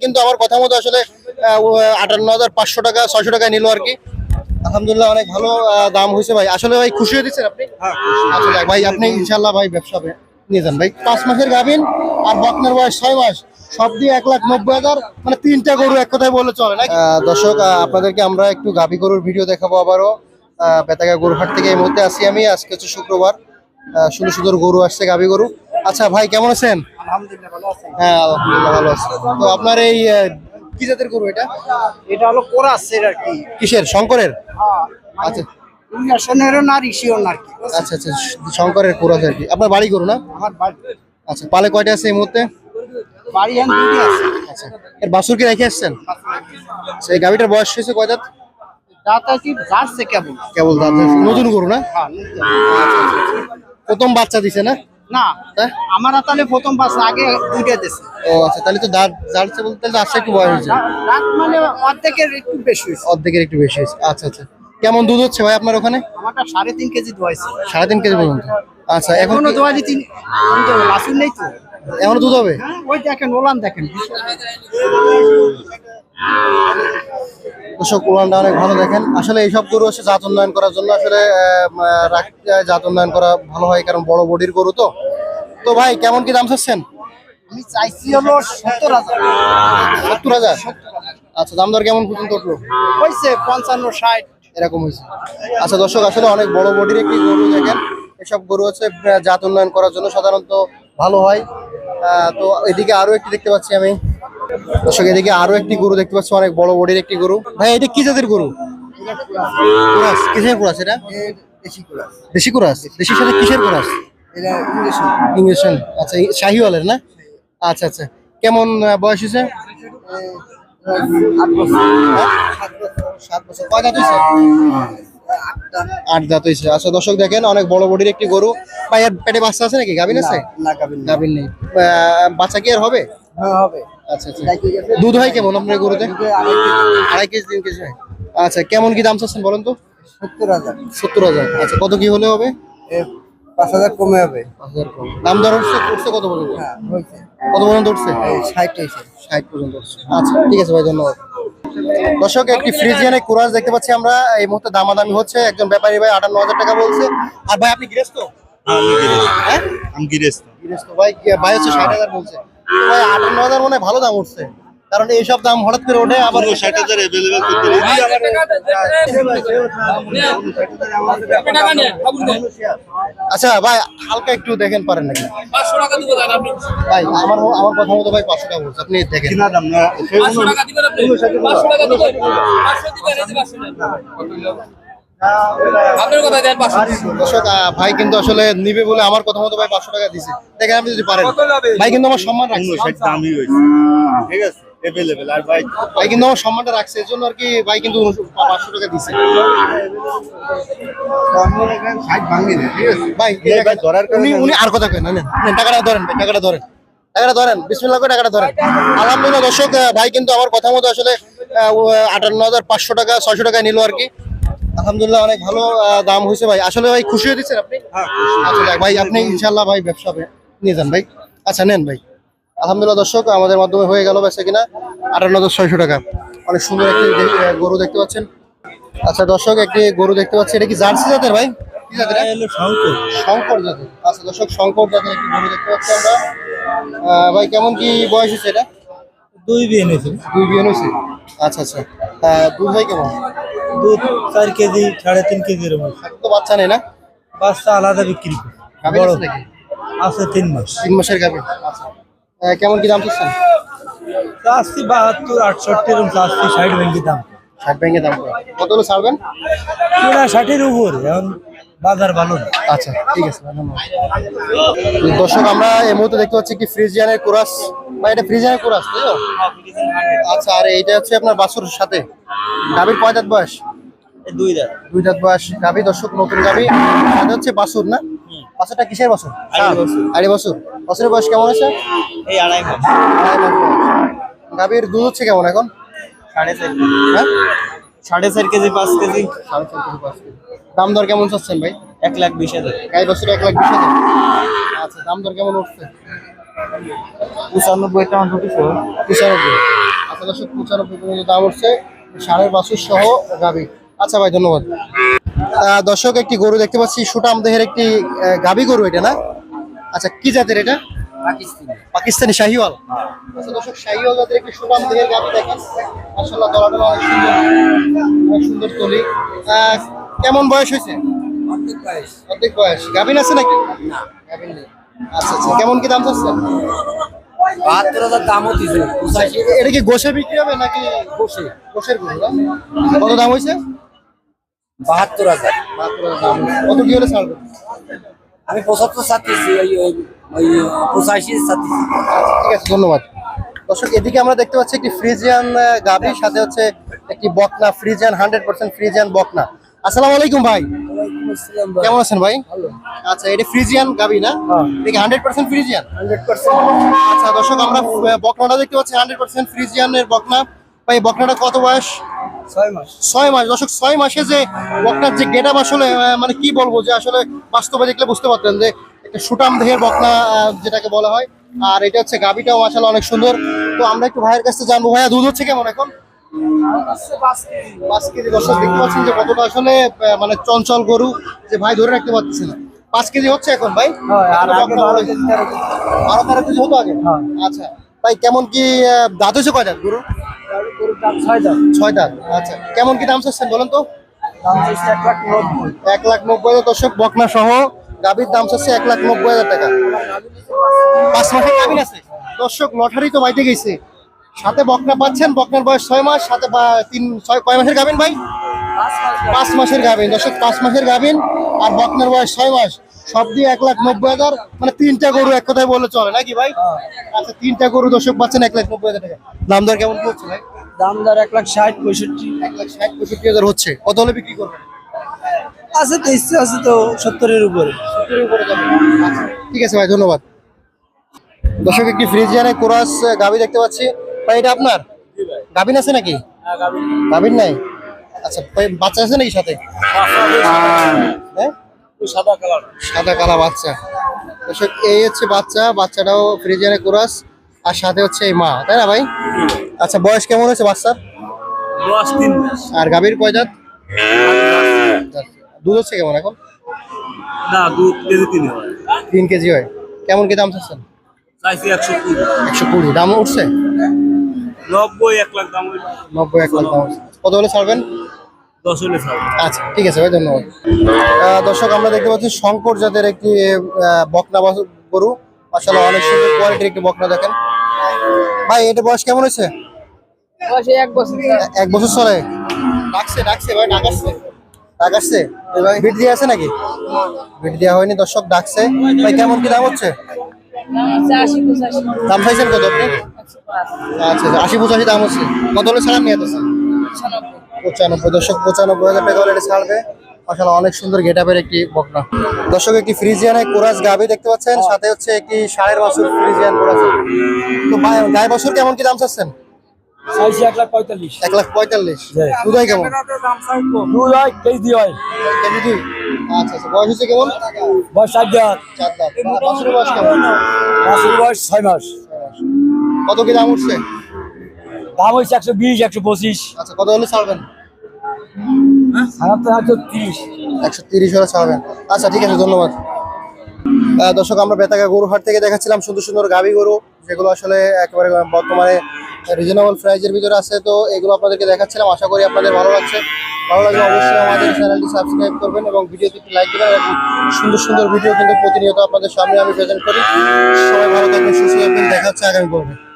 কিন্তু আমার কথা মতো আসলে আটান্ন হাজার পাঁচশো টাকা ছয়শো টাকায় নিল আর কি। আলহামদুলিল্লাহ অনেক ভালো দাম হয়েছে ভাই। আসলে ভাই খুশি হয়ে দিচ্ছেন আপনি? আচ্ছা ভাই আপনি ইনশাল্লাহ ভাই ব্যবসা নিয়ে যান। ভাই পাঁচ মাসের গাভিন আর বকনার বয়স ছয় মাস। সব দিয়ে এক লাখ নব্বই হাজার মানে তিনটা গরু এক কথায় বলে চলে না দর্শক আহ, আপনাদেরকে আমরা একটু গাভি গরুর ভিডিও দেখাবো আবারও। আহ, বেতাগা গরুহাট থেকে এই মুহূর্তে আসি আমি। আজকে হচ্ছে শুক্রবার। আহ, সুন্দর সুন্দর গরু আসছে গাভি গরু। আচ্ছা ভাই কেমন আছেন? হ্যাঁ আলহামদুলিল্লাহ ভালো আছি। তো আপনার এই কি জাতের গরু এটা? এটা হলো কোরাস আর কি। কিসের? শঙ্করের? হ্যাঁ আচ্ছা। ইন্ডিয়াশনেরও না ঋষিও আর কি আচ্ছা আচ্ছা শঙ্করের কোরাস আর কি। আপনার বাড়ি গরু না? আমার বাড়ি। আচ্ছা পালে কয়টা আছে এই মুহূর্তে? বাড়ি এখন দুটি আছে। আচ্ছা এর বাছুর কি রেখে আসছেন? আচ্ছা, এই গাভিটার বয়স হয়েছে কয় দাঁত? দাঁত আর কি কেবল। কেবল দাঁত। নতুন গরু না? হ্যাঁ প্রথম বাচ্চা দিছে না? না? আমার তাহলে প্রথম বাস আগে দুইটা দিছে ও আচ্ছা তাহলে তো দাঁত দাঁড়ছে বলতে তাহলে আশা একটু বয়স হয়েছে। দাঁত মানে অর্ধেকের একটু বেশি হয়েছে। অর্ধেকের একটু বেশি হয়েছে। আচ্ছা আচ্ছা। কেমন দুধ হচ্ছে ভাই আপনার ওখানে? আমারটা সাড়ে তিন কেজি দোয়াইছে সাড়ে তিন কেজি পর্যন্ত। আচ্ছা এখনও দোয়ালি তিন লাসুন নেই তো। এখনও দুধ হবে? হ্যাঁ, ওই দেখেন ওলান দেখেন। দর্শক উড়ানটা অনেক ভালো দেখেন। আসলে এইসব গরু হচ্ছে জাত উন্নয়ন করার জন্য আসলে জাত উন্নয়ন করা ভালো হয় কারণ বড় বডির গরু তো। তো ভাই কেমন কি দাম চাচ্ছেন? আমি চাইছি হলো সত্তর হাজার। সত্তর হাজার? আচ্ছা দাম দর কেমন পর্যন্ত উঠল? হয়েছে পঞ্চান্ন ষাট। এরকম হয়েছে আচ্ছা দর্শক আসলে অনেক বড় বডির একটি গরু দেখেন। এসব গরু হচ্ছে জাত উন্নয়ন করার জন্য সাধারণত ভালো হয়। তো এদিকে আরও একটি দেখতে পাচ্ছি আমি। দর্শক এদিকে আরও একটি গরু দেখতে পাচ্ছি অনেক বড় বডির একটি গরু। ভাই এটা কি জাতের গরু? কুরাস। কিসের কুরাস এটা? দেশি কুরাস। সাথে কিসের কুরাস? আচ্ছা শাহিওয়ালের না? আচ্ছা আচ্ছা। কেমন বয়স হয়েছে? সাত বছর। কয় দাঁত হয়েছে? আট দাঁত হয়েছে। আচ্ছা দর্শক দেখেন অনেক বড় বডির একটি গরু। পায়ের পেটে বাচ্চা আছে নাকি? গাভিন আছে? না গাভিন নেই। বাচ্চা কি আর হবে? হ্যাঁ হবে। আচ্ছা আচ্ছা। দুধ হয় কেমন আপনার গরুতে? আড়াই কেজি। তিন কেজি হয়। আচ্ছা কেমন কি দাম চাচ্ছেন বলেন তো? সত্তর হাজার। সত্তর হাজার। আচ্ছা কত কি হলে হবে? পাঁচ হাজার কমে হবে। পাঁচ হাজার কম। দাম দর উঠছে উঠছে কত পর্যন্ত? হ্যাঁ কত পর্যন্ত উঠছে? ষাট ষাট পর্যন্ত। আচ্ছা ঠিক আছে ভাই ধন্যবাদ। দর্শক একটি ফ্রিজিয়ানে কুরাজ দেখতে পাচ্ছি আমরা। এই মুহূর্তে দামাদামি হচ্ছে। একজন ব্যাপারী ভাই আটান্ন হাজার টাকা বলছে। আর ভাই আপনি গৃহস্থ? হ্যাঁ আমি গিরেস্ত গৃহস্থ। ভাই ভাই হচ্ছে ষাট হাজার বলছে। ভাই আটান্ন হাজার মনে হয় ভালো দাম উঠছে। কারণ এইসব দাম হঠাৎ করে ওঠে আবার ষাট হাজার অ্যাভেলেবেল করতে আচ্ছা ভাই হালকা একটু দেখেন পারেন নাকি? ভাই আমার আমার কথা মতো ভাই পাঁচশো টাকা বলছে আপনি দেখেন। কিনা দাম না দর্শক ভাই কিন্তু আসলে নিবে বলে আমার কথা মতো ভাই পাঁচশো টাকা দিছে। দেখেন আপনি যদি পারেন। ভাই কিন্তু আমার সম্মান রাখছে। ষাট ঠিক আছে? অ্যাভেলেবেল আর ভাই ভাই কিন্তু আমার সম্মানটা রাখছে এই জন্য আর কি ভাই কিন্তু পাঁচশো টাকা দিছে। ভাই উনি উনি আর কথা কেন টাকাটা ধরেন ভাই টাকাটা ধরেন। টাকাটা ধরেন বিসমিল্লাহ করে টাকাটা ধরেন। আলহামদুলিল্লাহ দর্শক ভাই কিন্তু আমার কথা মতো আসলে আহ, আটান্ন হাজার পাঁচশো টাকা ছয়শো টাকা নিল আর কি। আলহামদুলিল্লাহ অনেক ভালো দাম হয়েছে ভাই। আসলে ভাই খুশি হয়ে দিচ্ছেন আপনি? আচ্ছা ভাই আপনি ইনশাল্লাহ ভাই ব্যবসা। নিয়ে যান ভাই। আচ্ছা নেন ভাই। আলহামদুলিল্লাহ দর্শক আমাদের মাধ্যমে হয়ে গেল বেচা কিনা। আটান্ন হাজার ছয়শো টাকা। অনেক সুন্দর একটি গরু দেখতে পাচ্ছেন। আচ্ছা দর্শক একটি গরু দেখতে পাচ্ছি। এটা কি জার্সি জাতের ভাই? কি জাতের? এটা? শঙ্কর। জাতের। আচ্ছা দর্শক শঙ্কর জাতের একটি গরু দেখতে পাচ্ছি আমরা। আহ, ভাই কেমন কি বয়স হচ্ছে এটা? দুই বিয়ে দুই বিয়ে হয়েছে? আচ্ছা আচ্ছা। দুধ হয় কেমন? দুধ চার কেজি সাড়ে তিন এখন তো বাচ্চা নেই না? বাচ্চা আলাদা বিক্রি করি। আছে তিন মাস। তিন মাসের গাভী। আচ্ছা। কেমন কি দাম চাচ্ছেন? চাষি বাহাত্তর আটষট্টি এরকম চাষি ষাট ভেঙ্গি দাম। ষাট ব্যাংকে দাম। কত হলে ছাড়বেন? পুরা ষাটের উপর এখন বাজার ভালো আচ্ছা ঠিক আছে ধন্যবাদ। দর্শক আমরা এই মুহূর্তে দেখতে পাচ্ছি কি ফ্রিজিয়ানের কোরাস? বা এটা ফ্রিজিয়ানের কোরাস তাই তো? আচ্ছা আর এইটা হচ্ছে আপনার বাসুর সাথে। গাভীর কয় দাঁত বয়স? দুই দাম দুই দাঁত বয়স গাভী দর্শক নতুন গাভী। এটা হচ্ছে বাসুর না? বাসুরটা কিসের বছর। আড়াই বছর। বছরের বয়স কেমন আছে এই আড়াই মাস আড়াই মাস গাভীর দুধ হচ্ছে কেমন এখন? সাড়ে চার হ্যাঁ? সাড়ে চার কেজি পাঁচ কেজি। সাড়ে চার কেজি, পাঁচ কেজি। দাম দর কেমন চাচ্ছেন ভাই? এক লাখ বিশ হাজার। গাই বছরে এক লাখ বিশ হাজার। আচ্ছা দাম দর কেমন উঠছে? পঁচানব্বই টাকা ঢুকেছে পঁচানব্বই। আচ্ছা দর্শক পঁচানব্বই পর্যন্ত দাম উঠছে। সাড়ে বাছুর সহ গাবি আচ্ছা ভাই ধন্যবাদ। দর্শক একটি গরু দেখতে পাচ্ছি সুটাম দেহের একটি গাভী গরু এটা না? আচ্ছা কি জাতের এটা? পাকিস্তানি। শাহিওয়াল। আচ্ছা দর্শক শাহিওয়াল জাতের একটি সুটাম দেহের গাবি দেখেন। মাশাআল্লাহ দলাটা অনেক সুন্দর। অনেক সুন্দর তলি। আহ, কেমন বয়স হয়েছে? অর্ধেক বয়স। গাভিন আছে নাকি? গাভিন নেই। আচ্ছা আচ্ছা কেমন কি দাম চাচ্ছেন? বাহাত্তর হাজার দামও দিছে এটা কি গোশে বিক্রি হবে নাকি গোশের। গরু কত দাম হয়েছে? বাহাত্তর হাজার। কত কি হলে আমি পঁচাত্তর চাচ্ছি ওই ওই ওই পঁচাশি চাচ্ছি ঠিক আছে ধন্যবাদ। দর্শক এদিকে আমরা দেখতে পাচ্ছি একটি ফ্রিজিয়ান আহ, সাথে হচ্ছে একটি বকনা ফ্রিজিয়ান হান্ড্রেড পার্সেন্ট ফ্রিজিয়ান বকনা। আসসালামু আলাইকুম ভাই। কেমন আছেন ভাই? আচ্ছা এটা ফ্রিজিয়ান গাভী না? এটা হান্ড্রেড পার্সেন্ট ফ্রিজিয়ান? আচ্ছা দর্শক আমরা বকনাটা দেখতে পাচ্ছি হান্ড্রেড পার্সেন্ট ফ্রিজিয়ানের বকনা। ভাই বকনাটা কত বয়স? ছয় মাস। দর্শক ছয় মাসে যে বকনার যে গেট আসলে মানে কি বলব যে আসলে বাস্তবে দেখলে বুঝতে পারতেন যে একটা সুটাম দেহের বকনা যেটাকে বলা হয়। আর এটা হচ্ছে গাবিটাও মাসাল অনেক সুন্দর। তো আমরা একটু ভাইয়ের কাছে জানব ভাইয়া দুধ হচ্ছে কেমন এখন? পাঁচ কেজি। দর্শক দেখতে পাচ্ছেন যে কতটা আসলে মানে চঞ্চল গরু যে ভাই ধরে রাখতে পারতেছে না। পাঁচ কেজি হচ্ছে এখন ভাই? বারো কেজি, তেরো হতো আগে। আচ্ছা। ভাই কেমন কি দাঁত হয়েছে কয় দাঁত গরু ছয় দাঁত আচ্ছা কেমন কি দাম চাচ্ছেন বলেন তো? এক লাখ নব্বই। এক লাখ নব্বই হাজার দর্শক বকনা সহ গাভীর দাম চাচ্ছে এক লাখ নব্বই হাজার টাকা। পাঁচ মাসের গাভীর আছে। দর্শক লটারি তো বাইতে গেছে। সাথে বকনা পাচ্ছেন বকনার বয়স ছয় মাস সাথে তিন ছয় কয় মাসের গাভিন ভাই? পাঁচ মাসের গাভিন দর্শক পাঁচ মাসের গাভিন আর বকনার বয়স ছয় মাস। সব দিয়ে এক লাখ নব্বই হাজার মানে তিনটা গরু এক কথায় বললে চলে নাকি ভাই? আচ্ছা তিনটা গরু দর্শক পাচ্ছেন এক লাখ নব্বই হাজার টাকা। দাম দর কেমন করছে ভাই? দাম দর এক লাখ ষাট পঁয়ষট্টি। এক লাখ ষাট পঁয়ষট্টি হাজার হচ্ছে। কত হলে বিক্রি করবেন? আছে তো ইচ্ছে আছে তো সত্তরের উপরে। সত্তরের উপরে যাবে। আচ্ছা, ঠিক আছে ভাই ধন্যবাদ। দর্শক একটি ফ্রিজিয়ানে কোরাস গাবি দেখতে পাচ্ছি। ভাই এটা আপনার? গাবিন আছে নাকি? গাবিন নাই। আচ্ছা ভাই বাচ্চা আছে নাকি সাথে? হ্যাঁ? সাদা কালার। সাদা কালা বাচ্চা। দর্শক এই হচ্ছে বাচ্চা বাচ্চাটাও ফ্রিজিয়ানে কোরাস আর সাথে হচ্ছে এই মা। তাই না ভাই। আচ্ছা বয়স কেমন হয়েছে বাচ্চার? দশ তিন মাস। আর গাভীর কয় দাঁত? দুধ হচ্ছে কেমন এখন? না কেজি তিন হয়। তিন কেজি হয়। কেমন কি দাম চাচ্ছেন? চাইছি একশো কুড়ি। একশো কুড়ি। দাম উঠছে? নব্বই এক লাখ দাম নব্বই এক লাখ দাম কত হলে ছাড়বেন? আচ্ছা ঠিক আছে ভাই ধন্যবাদ। দর্শক আমরা দেখতে পাচ্ছি শঙ্কর জাতের একটি বকনা গরু। আসলে অনেক সুন্দর কোয়ালিটির একটি বকনা দেখেন। ভাই এটা বয়স কেমন হয়েছে? এক বছর চলে। ডাকছে ডাকছে ভাই ডাকাচ্ছে ডাকাচ্ছে ভাই। বিট দিয়ে আছে নাকি? বিট দেওয়া হয়নি দর্শক ডাকছে। ভাই কেমন কি দাম হচ্ছে? দাম চাইছেন কত আপনি? আচ্ছা আচ্ছা, আশি পঁচাশি দাম হচ্ছে। কত হলে ছাড়ান নিয়ে যাচ্ছে পঁচানব্বই। দর্শক পঁচানব্বই হাজার টাকা হলে ছাড়বে। আসলে অনেক সুন্দর গেটআপের একটি বকনা। দর্শক একটি ফ্রিজিয়ানে কোরাস গাভি দেখতে পাচ্ছেন সাথে হচ্ছে একটি ষাঁড়ের বাছুর ফ্রিজিয়ান কোরাস। তো ভাই- গায়ে বাছুর কেমন কি দাম চাচ্ছেন? চাইছি এক লাখ পঁয়তাল্লিশ। এক লাখ পঁয়তাল্লিশ। দুধ হয় কেমন? দুধ হয় কেজি হয় কেজি দুই? আচ্ছা আচ্ছা। বয়স হচ্ছে কেমন? বয়স চার দাঁত। বয়স কেমন? বয়স ছয় মাস। কত কি দাম উঠছে? দাম হচ্ছে একশো বিশ একশো পঁচিশ। আচ্ছা কত হলে ছাড়বেন? তিরিশ। একশো তিরিশ হলে ছাড়বেন। আচ্ছা ঠিক আছে ধন্যবাদ। দর্শক আমরা বেতাগা গরু হাট থেকে দেখাচ্ছিলাম সুন্দর সুন্দর গাভী গরু যেগুলো আসলে একেবারে বর্তমানে রিজনেবল প্রাইজের ভিতরে আছে, তো এগুলো আপনাদেরকে দেখাচ্ছিলাম। আশা করি আপনাদের ভালো লাগছে। ভালো লাগলে অবশ্যই আমাদের চ্যানেলটি সাবস্ক্রাইব করবেন এবং ভিডিওতে একটি লাইক দেবেন এবং সুন্দর সুন্দর ভিডিও কিন্তু প্রতিনিয়ত আপনাদের সামনে আমি প্রেজেন্ট করি। সবাই ভালো থাকবেন, সুস্থ থাকবেন। দেখা হচ্ছে আগামী পর্বে।